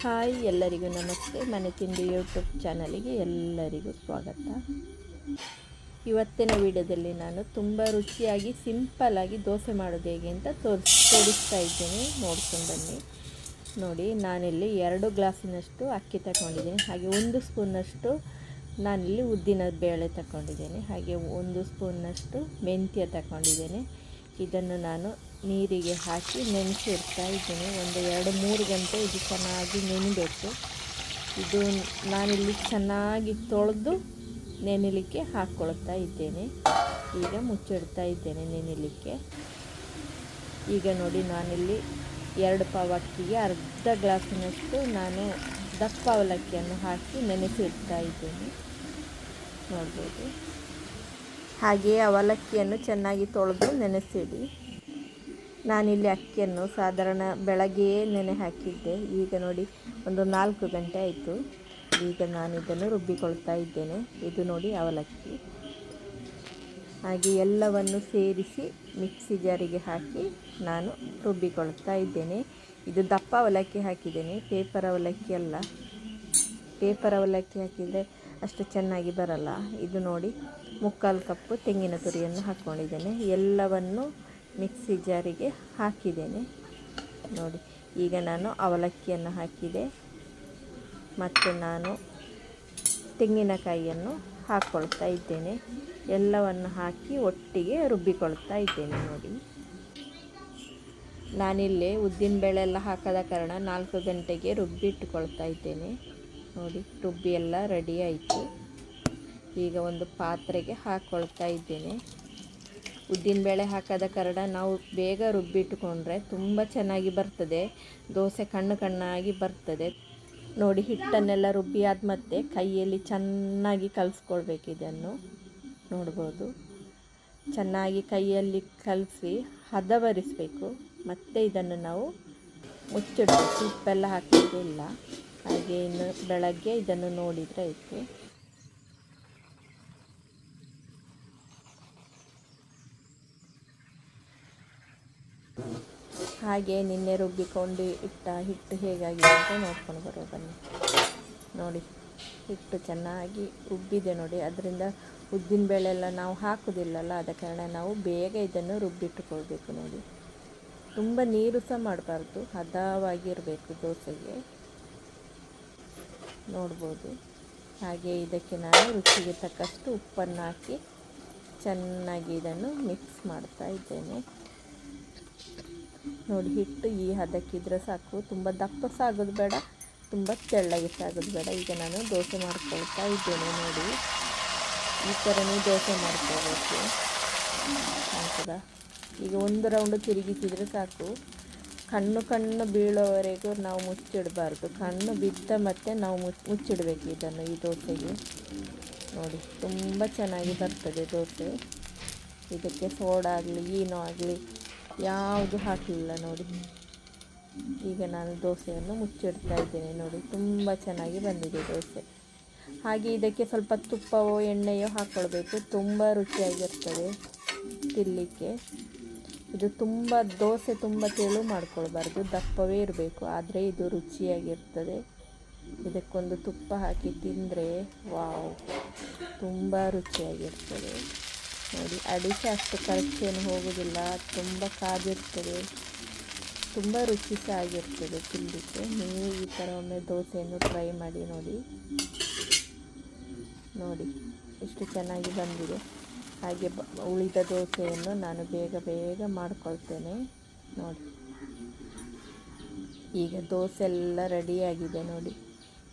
Hi ಎಲ್ಲರಿಗೂ ನಮಸ್ತೆ. ಮನೆ ತಿಂಡಿ ಯೂಟ್ಯೂಬ್ ಚಾನಲಿಗೆ ಎಲ್ಲರಿಗೂ ಸ್ವಾಗತ. ಇವತ್ತಿನ ವಿಡಿಯೋದಲ್ಲಿ ನಾನು ತುಂಬ ರುಚಿಯಾಗಿ ಸಿಂಪಲ್ಲಾಗಿ ದೋಸೆ ಮಾಡೋದು ಹೇಗೆ ಅಂತ ತೋರಿಸ್, ತೋರಿಸ್ತಾ ಇದ್ದೇನೆ. ನೋಡ್ಕೊಂಡು ಬನ್ನಿ. ನೋಡಿ, ನಾನಿಲ್ಲಿ ಎರಡು ಗ್ಲಾಸಿನಷ್ಟು ಅಕ್ಕಿ ತಗೊಂಡಿದ್ದೀನಿ. ಹಾಗೆ ಒಂದು ಸ್ಪೂನ್ನಷ್ಟು ನಾನಿಲ್ಲಿ ಉದ್ದಿನ ಬೇಳೆ ತಗೊಂಡಿದ್ದೇನೆ. ಹಾಗೆ ಒಂದು ಸ್ಪೂನ್ನಷ್ಟು ಮೆಂತ್ಯ ತಗೊಂಡಿದ್ದೇನೆ. ಇದನ್ನು ನಾನು ನೀರಿಗೆ ಹಾಕಿ ನೆನೆಸಿಡ್ತಾ ಇದ್ದೀನಿ. ಒಂದು ಎರಡು ಮೂರು ಗಂಟೆ ಇದು ಚೆನ್ನಾಗಿ ನೆನೆಬೇಕು. ಇದು ನಾನಿಲ್ಲಿ ಚೆನ್ನಾಗಿ ತೊಳೆದು ನೆನೆಲಿಕ್ಕೆ ಹಾಕ್ಕೊಳ್ತಾ ಇದ್ದೇನೆ. ಈಗ ಮುಚ್ಚಿಡ್ತಾ ಇದ್ದೇನೆ ನೆನೆಲಿಕ್ಕೆ. ಈಗ ನೋಡಿ ನಾನಿಲ್ಲಿ ಎರಡು ಪಾವ್ ಅಕ್ಕಿಗೆ ಅರ್ಧ ಗ್ಲಾಸಿನಷ್ಟು ನಾನು ದಪ್ಪ ಅವಲಕ್ಕಿಯನ್ನು ಹಾಕಿ ನೆನೆಸಿಡ್ತಾ ಇದ್ದೇನೆ. ನೋಡ್ಬೋದು. ಹಾಗೆಯೇ ಅವಲಕ್ಕಿಯನ್ನು ಚೆನ್ನಾಗಿ ತೊಳೆದು ನೆನೆಸಿಡಿ. ನಾನಿಲ್ಲಿ ಅಕ್ಕಿಯನ್ನು ಸಾಧಾರಣ ಬೆಳಗ್ಗೆಯೇ ನೆನೆ ಹಾಕಿದ್ದೆ. ಈಗ ನೋಡಿ, ಒಂದು ನಾಲ್ಕು ಗಂಟೆ ಆಯಿತು. ಈಗ ನಾನು ಇದನ್ನು ರುಬ್ಬಿಕೊಳ್ತಾ ಇದ್ದೇನೆ. ಇದು ನೋಡಿ ಅವಲಕ್ಕಿ. ಹಾಗೆ ಎಲ್ಲವನ್ನು ಸೇರಿಸಿ ಮಿಕ್ಸಿ ಜಾರಿಗೆ ಹಾಕಿ ನಾನು ರುಬ್ಬಿಕೊಳ್ತಾ ಇದ್ದೇನೆ. ಇದು ದಪ್ಪ ಅವಲಕ್ಕಿ ಹಾಕಿದ್ದೇನೆ. ಪೇಪರ್ ಅವಲಕ್ಕಿ ಅಲ್ಲ. ಪೇಪರ್ ಅವಲಕ್ಕಿ ಹಾಕಿದರೆ ಅಷ್ಟು ಚೆನ್ನಾಗಿ ಬರಲ್ಲ. ಇದು ನೋಡಿ ಮುಕ್ಕಾಲು ಕಪ್ಪು ತೆಂಗಿನ ತುರಿಯನ್ನು ಹಾಕ್ಕೊಂಡಿದ್ದೇನೆ ಎಲ್ಲವನ್ನು ಮಿಕ್ಸಿ ಜಾರಿಗೆ ಹಾಕಿದ್ದೇನೆ. ನೋಡಿ, ಈಗ ನಾನು ಅವಲಕ್ಕಿಯನ್ನು ಹಾಕಿದೆ. ಮತ್ತು ನಾನು ತೆಂಗಿನಕಾಯಿಯನ್ನು ಹಾಕ್ಕೊಳ್ತಾ ಇದ್ದೇನೆ. ಎಲ್ಲವನ್ನು ಹಾಕಿ ಒಟ್ಟಿಗೆ ರುಬ್ಬಿಕೊಳ್ತಾ ಇದ್ದೇನೆ, ನೋಡಿ. ನಾನಿಲ್ಲಿ ಉದ್ದಿನಬೇಳೆ ಎಲ್ಲ ಹಾಕದ ಕಾರಣ ನಾಲ್ಕು ಗಂಟೆಗೆ ರುಬ್ಬಿಟ್ಟುಕೊಳ್ತಾ ಇದ್ದೇನೆ. ನೋಡಿ, ರುಬ್ಬಿ ಎಲ್ಲ ರೆಡಿ ಆಯಿತು. ಈಗ ಒಂದು ಪಾತ್ರೆಗೆ ಹಾಕ್ಕೊಳ್ತಾ ಇದ್ದೇನೆ. ಉದ್ದಿನಬೇಳೆ ಹಾಕದ ಕಾರಣ ನಾವು ಬೇಗ ರುಬ್ಬಿಟ್ಟುಕೊಂಡ್ರೆ ತುಂಬ ಚೆನ್ನಾಗಿ ಬರ್ತದೆ. ದೋಸೆ ಕಣ್ಣು ಕಣ್ಣಾಗಿ ಬರ್ತದೆ. ನೋಡಿ, ಹಿಟ್ಟನ್ನೆಲ್ಲ ರುಬ್ಬಿ ಆದ ಮತ್ತೆ ಕೈಯಲ್ಲಿ ಚೆನ್ನಾಗಿ ಕಲಿಸ್ಕೊಳ್ಬೇಕು ಇದನ್ನು. ನೋಡ್ಬೋದು. ಚೆನ್ನಾಗಿ ಕೈಯಲ್ಲಿ ಕಲಸಿ ಹದವರಿಸಬೇಕು ಮತ್ತು ಇದನ್ನು ನಾವು ಮುಚ್ಚಿಡಬೇಕು. ಉಪ್ಪೆಲ್ಲ ಹಾಕೋದಿಲ್ಲ ಹಾಗೆ ಇನ್ನು ಬೆಳಗ್ಗೆ ಇದನ್ನು ನೋಡಿದರೆ ಆಯಿತು. ಹಾಗೆ ನಿನ್ನೆ ರುಬ್ಬಿಕೊಂಡು ಇಟ್ಟ ಹಿಟ್ಟು ಹೇಗಾಗಿದೆ ಅಂತ ನೋಡ್ಕೊಂಡು ಬರುವ ಬನ್ನಿ. ನೋಡಿ, ಹಿಟ್ಟು ಚೆನ್ನಾಗಿ ಉಬ್ಬಿದೆ ನೋಡಿ. ಅದರಿಂದ ಉದ್ದಿನಬೇಳೆ ಎಲ್ಲ ನಾವು ಹಾಕೋದಿಲ್ಲಲ್ಲ, ಆದ ಕಾರಣ ನಾವು ಬೇಗ ಇದನ್ನು ರುಬ್ಬಿಟ್ಟುಕೊಳ್ಬೇಕು ನೋಡಿ. ತುಂಬ ನೀರು ಸಹ ಮಾಡಬಾರ್ದು, ಹದವಾಗಿರಬೇಕು ದೋಸೆಗೆ. ನೋಡ್ಬೋದು. ಹಾಗೆ ಇದಕ್ಕೆ ನಾನು ರುಚಿಗೆ ತಕ್ಕಷ್ಟು ಉಪ್ಪನ್ನು ಹಾಕಿ ಚೆನ್ನಾಗಿ ಇದನ್ನು ಮಿಕ್ಸ್ ಮಾಡ್ತಾ ಇದ್ದೇನೆ. ನೋಡಿ, ಹಿಟ್ಟು ಈ ಹದಕ್ಕಿದ್ರೆ ಸಾಕು. ತುಂಬ ದಪ್ಪ ಸಾಗೋದು ಬೇಡ, ತುಂಬ ತೆಳ್ಳಗೆ ಸಾಗೋದು ಬೇಡ. ಈಗ ನಾನು ದೋಸೆ ಮಾಡ್ಕೊಳ್ತಾ ಇದ್ದೇನೆ ನೋಡಿ. ಈ ಥರನೇ ದೋಸೆ ಮಾಡ್ಕೋಬೇಕು ಆಯ್ತದ ಈಗ ಒಂದು ರೌಂಡು ತಿರುಗಿಸಿದರೆ ಸಾಕು. ಕಣ್ಣು ಕಣ್ಣು ಬೀಳೋವರೆಗೂ ನಾವು ಮುಚ್ಚಿಡಬಾರ್ದು. ಕಣ್ಣು ಬಿದ್ದ ಮತ್ತೆ ನಾವು ಮುಚ್ಚಿ ಮುಚ್ಚಿಡಬೇಕು ಇದನ್ನು, ಈ ದೋಸೆಗೆ. ನೋಡಿ, ತುಂಬ ಚೆನ್ನಾಗಿ ಬರ್ತದೆ ದೋಸೆ. ಇದಕ್ಕೆ ಸೋಡಾಗಲಿ ಏನೋ ಆಗಲಿ ಯಾವುದು ಹಾಕಲಿಲ್ಲ ನೋಡಿ. ಈಗ ನಾನು ದೋಸೆಯನ್ನು ಮುಚ್ಚಿಡ್ತಾ ಇದ್ದೇನೆ ನೋಡಿ. ತುಂಬ ಚೆನ್ನಾಗಿ ಬಂದಿದೆ ದೋಸೆ. ಹಾಗೆ ಇದಕ್ಕೆ ಸ್ವಲ್ಪ ತುಪ್ಪವೋ, ಎಣ್ಣೆಯೋ ಹಾಕ್ಕೊಳ್ಬೇಕು ತುಂಬ ರುಚಿಯಾಗಿರ್ತದೆ ತಿನ್ನಲಿಕ್ಕೆ ಇದು ತುಂಬ, ದೋಸೆ ತುಂಬ ತೆಳು ಮಾಡ್ಕೊಳ್ಬಾರ್ದು. ದಪ್ಪವೇ ಇರಬೇಕು, ಆದರೆ ಇದು ರುಚಿಯಾಗಿರ್ತದೆ. ಇದಕ್ಕೊಂದು ತುಪ್ಪ ಹಾಕಿ ತಿಂದರೆ, ವಾವ್, ತುಂಬ ರುಚಿಯಾಗಿರ್ತದೆ. ನೋಡಿ, ಅಡಿಕೆ ಅಷ್ಟು ಖರ್ಚೇನು ಹೋಗೋದಿಲ್ಲ. ತುಂಬ ಕಾದಿರ್ತದೆ. ತುಂಬ ರುಚಿ ಸಹ ಆಗಿರ್ತದೆ ತಿನ್ನಲಿಕ್ಕೆ ನೀವು ಈ ಥರ ಒಮ್ಮೆ ದೋಸೆಯನ್ನು ಟ್ರೈ ಮಾಡಿ ನೋಡಿ. ನೋಡಿ, ಎಷ್ಟು ಚೆನ್ನಾಗಿ ಬಂದಿದೆ. ಹಾಗೆ ಉಳಿದ ದೋಸೆಯನ್ನು ನಾನು ಬೇಗ ಬೇಗ ಮಾಡ್ಕೊಳ್ತೇನೆ. ನೋಡಿ. ಈಗ ದೋಸೆ ಎಲ್ಲ ರೆಡಿಯಾಗಿದೆ ನೋಡಿ.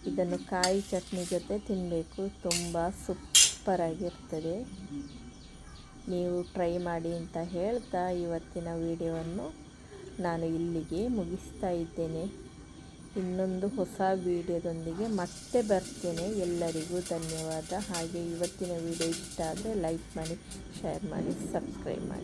ಇದನ್ನು ಕಾಯಿ ಚಟ್ನಿ ಜೊತೆ ತಿನ್ನಬೇಕು ತುಂಬ ಸೂಪರಾಗಿರ್ತದೆ. ನೀವು ಟ್ರೈ ಮಾಡಿ ಅಂತ ಹೇಳ್ತಾ ಇವತ್ತಿನ ವಿಡಿಯೋವನ್ನು ನಾನು ಇಲ್ಲಿಗೆ ಮುಗಿಸ್ತಾ ಇದ್ದೇನೆ. ಇನ್ನೊಂದು ಹೊಸ ವಿಡಿಯೋದೊಂದಿಗೆ ಮತ್ತೆ ಬರ್ತೇನೆ. ಎಲ್ಲರಿಗೂ ಧನ್ಯವಾದ. ಹಾಗೆ ಇವತ್ತಿನ ವಿಡಿಯೋ ಇಷ್ಟ ಆದರೆ ಲೈಕ್ ಮಾಡಿ ಶೇರ್ ಮಾಡಿ ಸಬ್ಸ್ಕ್ರೈಬ್ ಮಾಡಿ.